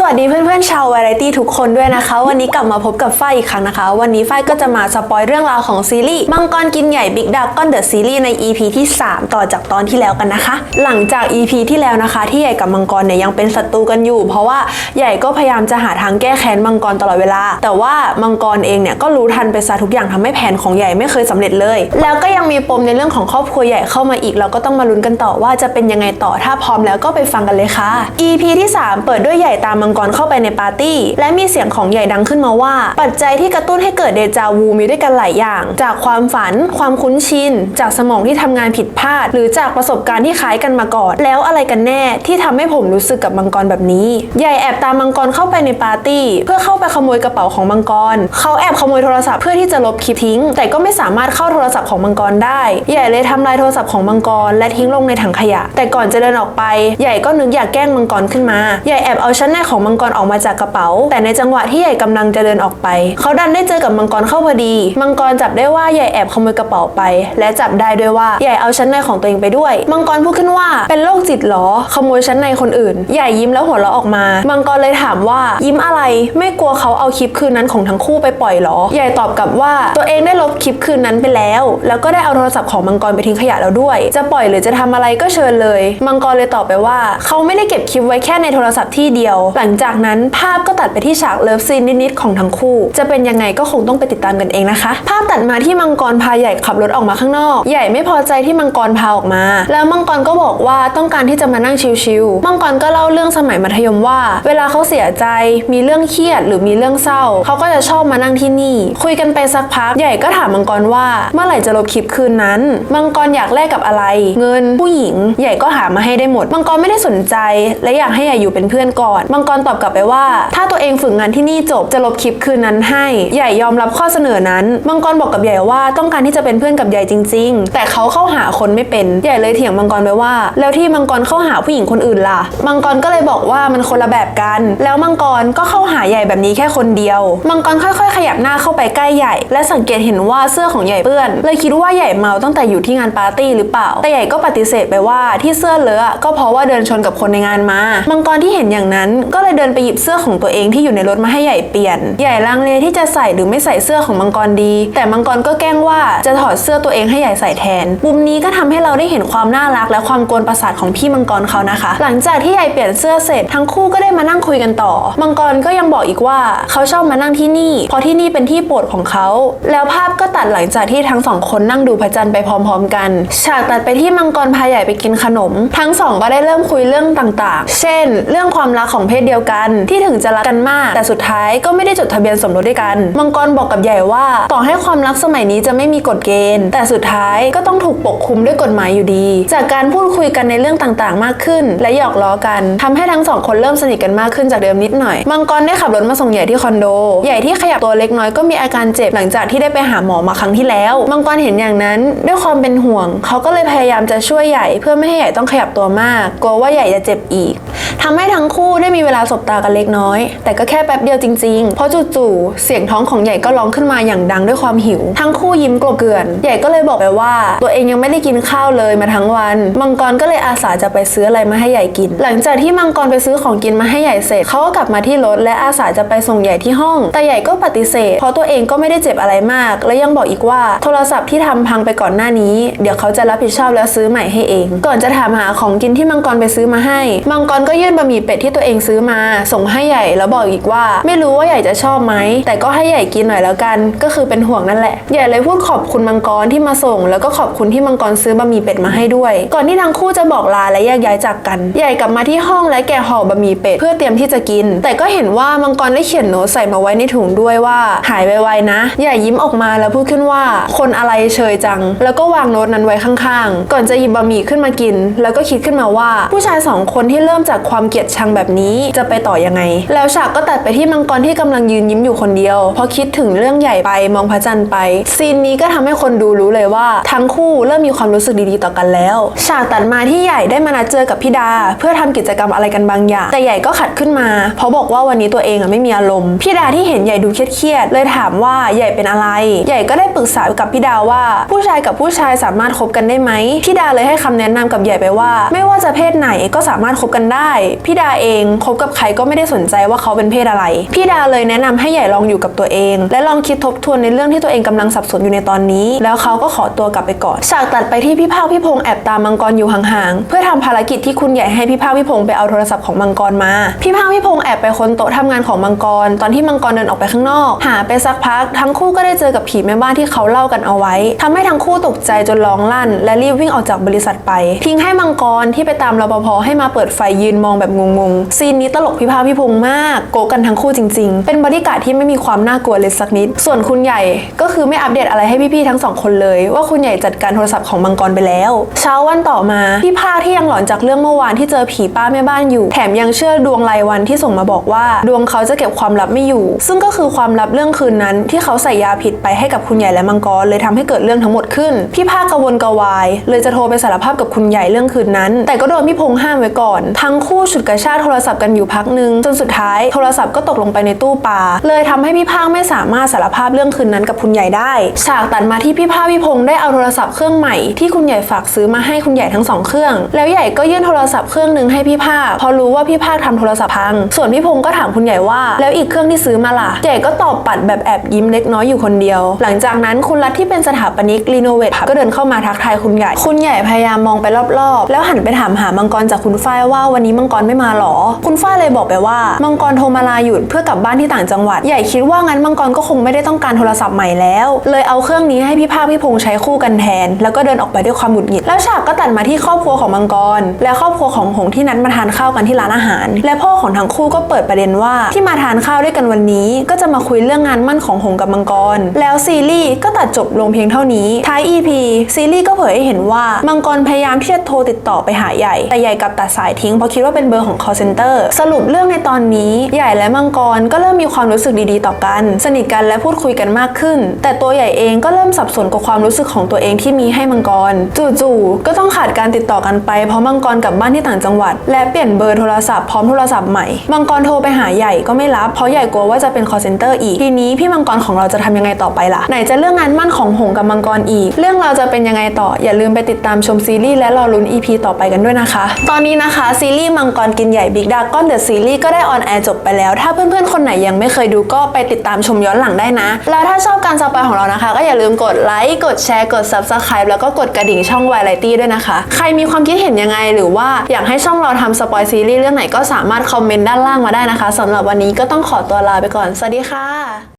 สวัสดีเพื่อนๆชาววาไรตี้ทุกคนด้วยนะคะ วันนี้กลับมาพบกับฝ้ายอีกครั้งนะคะ วันนี้ฝ้ายก็จะมาสปอยเรื่องราวของซีรีส์มังกรกินใหญ่บิ๊กดักก้อนเดอะซีรีส์ใน EP ที่ 3 ต่อจากตอนที่แล้วกันนะคะ หลังจาก EP ที่แล้วนะคะ ที่ใหญ่กับมังกรเนี่ยยังเป็นศัตรูกันอยู่ เพราะว่าใหญ่ก็พยายามจะหาทางแก้แค้นมังกรตลอดเวลา แต่ว่ามังกรเองเนี่ยก็รู้ทันไปซะทุกอย่างทำให้แผนของใหญ่ไม่เคยสำเร็จเลย แล้วก็ยังมีปมในเรื่องของครอบครัวใหญ่เข้ามาอีกเราก็ต้องมาลุ้นกันต่อว่าจะเป็นยังไงต่อถ้าพร้อมแล้วก็ไปฟังกันเลยค่ะ EP ที่ 3 เปิดด้วยใหญ่ตามมังกรเข้าไปในปาร์ตี้ และมีเสียงของใหญ่ดังขึ้นมาว่า ปัจจัยที่กระตุ้นให้เกิดเดจาวูมีด้วยกันหลายอย่าง จากความฝัน ความคุ้นชิน จากสมองที่ทำงานผิดพลาด หรือจากประสบการณ์ที่คล้ายกันมาก่อน แล้วอะไรกันแน่ที่ทำให้ผมรู้สึกกับมังกรแบบนี้ ใหญ่แอบตามมังกรเข้าไปในปาร์ตี้ เพื่อเข้าไปขโมยกระเป๋าของมังกร เขาแอบขโมยโทรศัพท์เพื่อที่จะลบคลิปทิ้ง แต่ก็ไม่สามารถเข้าโทรศัพท์ของมังกรได้ ใหญ่เลยทำลายโทรศัพท์ของมังกร และทิ้งลงในถังขยะ แต่ก่อนจะเดินออกไป ใหญ่ก็นึกอยากแกล้งมังกรขึ้นมา ใหญ่แอบเอาชั้นในของมังกรออกมาจากกระเป๋า แต่ในจังหวะที่ใหญ่กำลังจะเดินออกไป เขาดันได้เจอกับมังกรเข้าพอดี มังกรจับได้ว่าใหญ่แอบขโมยกระเป๋าไป และจับได้ด้วยว่าใหญ่เอาชั้นในของตัวเองไปด้วย มังกรพูดขึ้นว่าเป็นโรคจิตเหรอ ขโมยชั้นในคนอื่น ใหญ่ยิ้มแล้วหัวเราะออกมา มังกรเลยถามว่ายิ้มอะไร ไม่กลัวเขาเอาคลิปคืนนั้นของทั้งคู่ไปปล่อยเหรอ ใหญ่ตอบกลับว่าตัวเองได้ลบคลิปคืนนั้นไปแล้ว แล้วก็ได้เอาโทรศัพท์ของมังกรไปทิ้งขยะแล้วด้วย จะปล่อยหรือจะทำอะไรก็เชิญเลย มังกรเลยตอบไปว่า เขาไม่ได้เก็บคลิปไว้แค่ในโทรศัพท์ที่เดียว หลังจากนั้นภาพก็ตัดไปที่ฉากเลิฟซีนนิดๆของทั้งคู่ จะเป็นยังไงก็คงต้องไปติดตามกันเองนะคะ ภาพตัดมาที่มังกรพาใหญ่ขับรถออกมาข้างนอก ใหญ่ไม่พอใจที่มังกรพาออกมา แล้วมังกรก็บอกว่าต้องการที่จะมานั่งชิลๆมังกรก็เล่าเรื่องสมัยมัธยมว่า เวลาเขาเสียใจ มีเรื่องเครียดหรือมีเรื่องเศร้า เขาก็จะชอบมานั่งที่นี่ คุยกันไปสักพักใหญ่ก็ถามมังกรว่าเมื่อไหร่จะลบคลิปคืนนั้น มังกรอยากแลกกับอะไร เงินผู้หญิง ใหญ่ก็หามาให้ได้หมด มังกรไม่ได้สนใจ และอยากให้ใหญ่อยู่เป็นเพื่อนก่อน มังกรตอบกลับไปว่า ถ้าตัวเองฝึกงานที่นี่จบจะลบคลิปคืนนั้นให้ ใหญ่ยอมรับข้อเสนอนั้น มังกรบอกกับใหญ่ว่าต้องการที่จะเป็นเพื่อนกับใหญ่จริง ๆ แต่เขาเข้าหาคนไม่เป็น ใหญ่เลยเถียงมังกรไปว่า แล้วที่มังกรเข้าหาผู้หญิงคนอื่นล่ะ มังกรก็เลยบอกว่ามันคนละแบบกัน แล้วมังกรก็เข้าหาใหญ่แบบนี้แค่คนเดียว มังกรค่อยๆ ขยับหน้าเข้าไปใกล้ใหญ่ และสังเกตเห็นว่าเสื้อของใหญ่เปื้อน เลยคิดว่าใหญ่เมาตั้งแต่อยู่ที่งานปาร์ตี้หรือเปล่า แต่ใหญ่ก็ปฏิเสธไปว่าที่เสื้อเลอะก็เพราะว่าเดินชนกับคนในงานมา มังกรที่เห็นอย่างนั้นก็็เลยเดินไปหยิบเสื้อของตัวเองที่อยู่ในรถมาให้ใหญ่เปลี่ยน ใหญ่ลังเลที่จะใส่หรือไม่ใส่เสื้อของมังกรดี แต่มังกรก็แกล้งว่าจะถอดเสื้อตัวเองให้ใหญ่ใส่แทนมุมนี้ก็ทำให้เราได้เห็นความน่ารัก และความกวนประสาทของพี่มังกรเขานะคะ หลังจากที่ใหญ่เปลี่ยนเสื้อเสร็จทั้งคู่ก็ได้มานั่งคุยกันต่อ มังกรก็ยังบอกอีกว่าเขาชอบมานั่งที่นี่ เพราะที่นี่เป็นที่โปรดของเขา แล้วภาพก็ตัดหลังจากที่ทั้งสองคนนั่งดูพระจันทร์ไปพร้อม ๆ กัน ฉากตัดไปที่มังกรพาใหญ่ไปกินขนม ทั้งสองก็ได้เริ่มคุยเรื่องต่างๆ เช่น เรื่องความรักของเพศเดียวกัน ที่ถึงจะรักกันมาก แต่สุดท้ายก็ไม่ได้จดทะเบียนสมรสด้วยกัน มังกรบอกกับใหญ่ว่า ต่อให้ความรักสมัยนี้จะไม่มีกฎเกณฑ์ แต่สุดท้ายก็ต้องถูกปกคุมด้วยกฎหมายอยู่ดี จากการพูดคุยกันในเรื่องต่างๆ มากขึ้น และหยอกล้อกันทำให้ทั้งสองคนเริ่มสนิทกันมากขึ้นจากเดิมนิดหน่อย มังกรได้ขับรถมาส่งใหญ่ที่คอนโด ใหญ่ที่ขยับตัวเล็กน้อยก็มีอาการเจ็บหลังจากที่ได้ไปหาหมอมาครั้งที่แล้ว มังกรเห็นอย่างนั้นด้วยความเป็นห่วง เขาก็เลยพยายามจะช่วยใหญ่เพื่อไม่ให้ใหญ่ต้องขยับตัวมาก กลัวว่าใหญ่จะเจ็บอีก ทำให้ทั้งคู่ได้มีเวลาสบตากันเล็กน้อย แต่ก็แค่แป๊บเดียวจริงๆ เพราะจู่ๆ เสียงท้องของใหญ่ก็ร้องขึ้นมาอย่างดังด้วยความหิว ทั้งคู่ยิ้มกลบเกลื่อน ใหญ่ก็เลยบอกไปว่า ตัวเองยังไม่ได้กินข้าวเลยมาทั้งวัน มังกรก็เลยอาสาจะไปซื้ออะไรมาให้ใหญ่กิน หลังจากที่มังกรไปซื้อของกินมาให้ใหญ่เสร็จเขาก็กลับมาที่รถและอาสาจะไปส่งใหญ่ที่ห้อง แต่ใหญ่ก็ปฏิเสธ เพราะตัวเองก็ไม่ได้เจ็บอะไรมาก และยังบอกอีกว่าโทรศัพท์ที่ทำพังไปก่อนหน้านี้ เดี๋ยวเขาจะรับผิดชอบแล้วซื้อใหม่ให้เอง ก่อนจะถามหาของกินที่มังกรไปซื้อมาให้ มังกรก็ยื่นบะหมี่เป็ดที่ตัวเองซื้อมา ส่งให้ใหญ่แล้วบอกอีกว่า ไม่รู้ว่าใหญ่จะชอบไหมแต่ก็ให้ใหญ่กินหน่อยแล้วกัน ก็คือเป็นห่วงนั่นแหละใหญ่เลยพูดขอบคุณมังกรที่มาส่ง แล้วก็ขอบคุณที่มังกรซื้อบะหมี่เป็ดมาให้ด้วย ก่อนที่ทั้งคู่จะบอกลาและแยกย้ายจากกัน ใหญ่กลับมาที่ห้องและแกะห่อบะหมี่เป็ดเพื่อเตรียมที่จะกิน แต่ก็เห็นว่ามังกรได้เขียนโน้ตใส่มาไว้ในถุงด้วยว่า หายไวๆนะ ใหญ่ยิ้มออกมาแล้วพูดขึ้นว่า คนอะไรเชยจัง แล้วก็วางโน้ตนั้นไว้ข้างๆ ก่อนจะหยิบบะหมี่ขึ้นมากิน แล้วก็คิดขึ้นมาว่าผู้ชายสองคนที่เริ่มจากความเกลียดชังแบบนี้จะไปต่อยังไง แล้วฉากก็ตัดไปที่มังกรที่กำลังยืนยิ้มอยู่คนเดียวพราะคิดถึงเรื่องใหญ่ไปมองพระจันทร์ไป ซีนนี้ก็ทำให้คนดูรู้เลยว่า ทั้งคู่เริ่มมีความรู้สึกดีๆต่อกันแล้ว ฉากตัดมาที่ใหญ่ได้มานัดเจอกับพี่ดา เพื่อทำกิจกรรมอะไรกันบางอย่าง แต่ใหญ่ก็ขัดขึ้นมา เพราะบอกว่าวันนี้ตัวเองอะไม่มีอารมณ์พี่ดาที่เห็นใหญ่ดูเครียดๆเลยถามว่าใหญ่เป็นอะไร ใหญ่ก็ได้ปรึกษากับพี่ดาว่า ผู้ชายกับผู้ชายสามารถคบกันได้ไหมพี่ดาเลยให้คำแนะนำกับใหญ่ไปว่า ไม่ว่าจะเพศไหนก็สามารถคบกันได้พี่ดาเองคบกับใครก็ไม่ได้สนใจว่าเขาเป็นเพศอะไร พี่ดาเลยแนะนำให้ใหญ่ลองอยู่กับตัวเอง และลองคิดทบทวนในเรื่องที่ตัวเองกำลังสับสนอยู่ในตอนนี้ แล้วเขาก็ขอตัวกลับไปก่อนฉากตัดไปที่พี่ภาคพี่พงษ์แอบตามมังกรอยู่ห่างๆเพื่อทำภารกิจที่คุณใหญ่ให้พี่ภาคพี่พงษ์ไปเอาโทรศัพท์ของมังกรมา พี่ภาคพี่พงษ์แอบไปค้นโต๊ะทำงานของมังกร ตอนที่มังกรเดินออกไปข้างนอก หาไปสักพัก ทั้งคู่ก็ได้เจอกับผีแม่บ้านที่เขาเล่ากันเอาไว้ทำให้ทั้งคู่ตกใจจนร้องลั่น และรีบวิ่งออกจากบริษัทไป ทิ้งให้มังกรที่ไปตามรปภให้มาเปิดไฟยืนมองแบบงงๆ ซีนนี้ตลกพี่ภาคพี่พงษ์มาก โกกันทั้งคู่จริง ๆ เป็นบริการดที่ไม่มีความน่ากลัวเลยสักนิด ส่วนคุณใหญ่ก็คือไม่อัปเดตอะไรให้พี่ๆทั้งสองคนเลย ว่าคุณใหญ่จัดการโทรศัพท์ของมังกรไปแล้ว เช้าวันต่อมาพี่ภาคที่ยังหลอนจากเรื่องเมื่อวานที่เจอผีป้าแม่บ้านอยู่ แถมยังเชื่อดวงรายวันที่ส่งมาบอกว่า ดวงเขาจะเก็บความลับไม่อยู่ ซึ่งก็คือความลับเรื่องคืนนั้น ที่เขาใส่ยาผิดไปให้กับคุณใหญ่และมังกรเลยทำให้เกิดเรื่องทั้งหมดขึ้น พี่ภาคกระวนกวาย เลยจะโทรไปสารภาพกับคุณใหญ่เรื่องคืนนั้น แต่ก็โดนพี่พงห้ามไว้ก่อน ทั้งคู่ฉุดกระชากโทรศัพท์กันอยู่พักหนึ่งจนสุดท้ายโทรศัพท์ก็ตกลงไปในตู้ปลาเลยทำให้พี่ภาคไม่สามารถสารภาพเรื่องคืนนั้นกับคุณใหญ่ได้ฉากตัดมาที่พี่ภาคพี่พงษ์ได้เอาโทรศัพท์เครื่องใหม่ที่คุณใหญ่ฝากซื้อมาให้คุณใหญ่ทั้งสองเครื่อง แล้วใหญ่ก็ยื่นโทรศัพท์เครื่องหนึ่งให้พี่ภาคพราะรู้ว่าพี่ภาคทำโทรศัพท์พัง ส่วนพี่พงษ์ก็ถามคุณใหญ่ว่า แล้วอีกเครื่องที่ซื้อมาล่ะใหญ่ก็ตอบปัดแบบแอบยิ้มเล็กน้อยอยู่คนเดียว หลังจากนั้นคุณรัฐที่เป็นสถาปนิกรีโนเวทก็เดินเข้ามาทักทายคุณใหญ่ คุณใหญ่พยายามมองไปรอบๆ แล้วหันไปถามหามังกรจากคุณฝ้ายว่าวันนี้มังงกรไม่มาหรอ คุณฝ้ายเลยบอกไปว่ามังกรโทรมาลาหยุดเพื่อกลับบ้านที่ต่างจังหวัด ใหญ่คิดว่างั้นมังกรก็คงไม่ได้ต้องการโทรศัพท์ใหม่แล้ว เลยเอาเครื่องนี้ให้พี่ภาคพี่พงษ์ใช้คู่กันแทน แล้วก็เดินออกไปด้วยความหงุดหงิด แล้วฉากก็ตัดมาที่ครอบครัวของมังกร และครอบครัวของหงที่นัดมาทานข้าวกันที่ร้านอาหาร และพ่อของทั้งคู่ก็เปิดประเด็นว่าที่มาทานข้าวด้วยกันวันนี้ ก็จะมาคุยเรื่องงานมั่นของหงกับมังกร แล้วซีรีส์ก็ตัดจบลงเพียงเท่านี้ท้าย EP ซีรีส์ก็เผยให้เห็นว่ามังกรพยายามที่จะโทรติดต่อไปหาใหญ่ แต่ใหญ่กลับตัดสายทิ้งเพราะคิดว่าเป็นเบอร์ของ call center สรุปเรื่องในตอนนี้ใหญ่และมังกรก็เริ่มมีความรู้สึกดีๆ ต่อกัน สนิทกันและพูดคุยกันมากขึ้น แต่ตัวใหญ่เองก็เริ่มสับสนกับความรู้สึกของตัวเองที่มีให้มังกร จู่ๆก็ต้องขาดการติดต่อกันไปเพราะมังกรกลับบ้านที่ต่างจังหวัด และเปลี่ยนเบอร์โทรศัพท์พร้อมโทรศัพท์ใหม่มังกรโทรไปหาใหญ่ก็ไม่รับเพราะใหญ่กลัวว่าจะเป็น call center อีกทีนี้พี่มังกรของเราจะทำยังไงต่อไปล่ะไหนจะเรื่องงานมั่นของหงกับมังกรอีก เรื่องเราจะเป็นยังไงต่ออย่าลืมไปติดตามชมซีรีส์และรอลุ้น EP ต่อไปกันด้วยนะคะ ตอนนี้นะคะซีรีส์มังกรกินใหญ่บิ๊กดาก้อนเดอะซีรีส์ก็ได้ออนแอร์จบไปแล้ว ถ้าเพื่อนๆ คนไหนยังไม่เคยดูก็ไปติดตามชมย้อนหลังได้นะ แล้วถ้าชอบการสปอยของเรานะคะ ก็อย่าลืมกดไลค์ กดแชร์ กด subscribe แล้วก็กดกระดิ่งช่องวายไลตี้ด้วยนะคะ ใครมีความคิดเห็นยังไงหรือว่าอยากให้ช่องเราทำสปอยซีรีส์เรื่องไหนก็สามารถคอมเมนต์ด้านล่างมาได้นะคะสำหรับวันนี้ก็ต้องขอตัวลาไปก่อน สวัสดีค่ะ